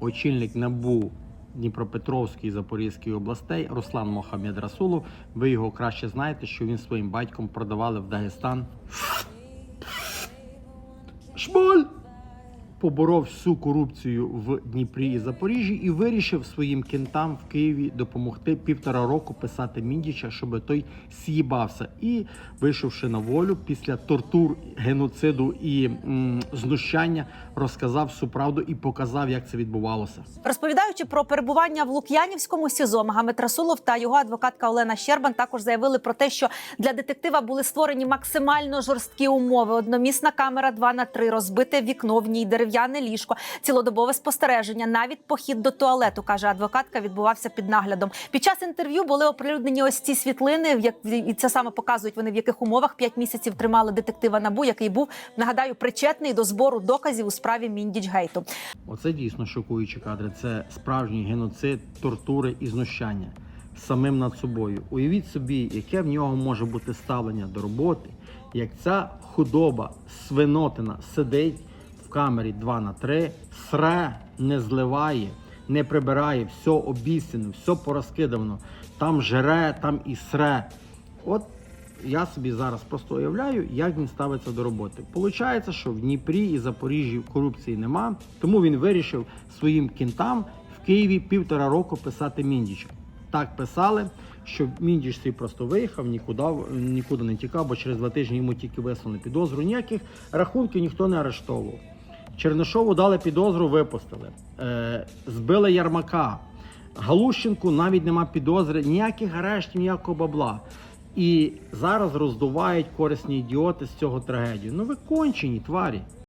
очільник НАБУ Дніпропетровської і Запорізької областей Руслан Мохамед Расулов. Ви його краще знаєте, що він своїм батьком продавали в Дагестан. Шмаль! Поборов всю корупцію в Дніпрі і Запоріжжі і вирішив своїм кентам в Києві допомогти півтора року писати Міндіча, щоб той з'їбався. І вийшовши на волю після тортур, геноциду і м, знущання, розказав всю правду і показав, як це відбувалося. Розповідаючи про перебування в Лук'янівському СІЗО, Магомед Расулов та його адвокатка Олена Щербан також заявили про те, що для детектива були створені максимально жорсткі умови: одномісна камера 2 на 3 розбите вікно в ній, дерев'яне ліжко, цілодобове спостереження, навіть похід до туалету, каже адвокатка, відбувався під наглядом. Під час інтерв'ю були оприлюднені ось ці світлини, в як і це саме показують вони в яких умовах п'ять місяців тримали детектива набу, який був нагадаю причетний до збору доказів у справі Міндічгейту. Оце дійсно шокуючі кадри. Це справжній геноцид, тортури і знущання самим над собою. Уявіть собі, яке в нього може бути ставлення до роботи, як ця худоба, свинотина сидить в камері 2 на 3, сре, не зливає, не прибирає, все обіцяно, все порозкидано. Там жре, там і сре. От я собі зараз просто уявляю, як він ставиться до роботи. Получається, що в Дніпрі і Запоріжжі корупції нема, тому він вирішив своїм кінтам в Києві півтора року писати Міндіча. Так писали, що Міндіч свій просто виїхав, нікуди, нікуди не тікав, бо через два тижні йому тільки вислали підозру. Ніяких рахунків ніхто не арештовував. Чернишову дали підозру, випустили. Е, збили Ярмака. Галущенку навіть нема підозри, ніяких арештів, ніякого бабла. І зараз роздувають корисні ідіоти з цього трагедію. Ну ви кончені тварі.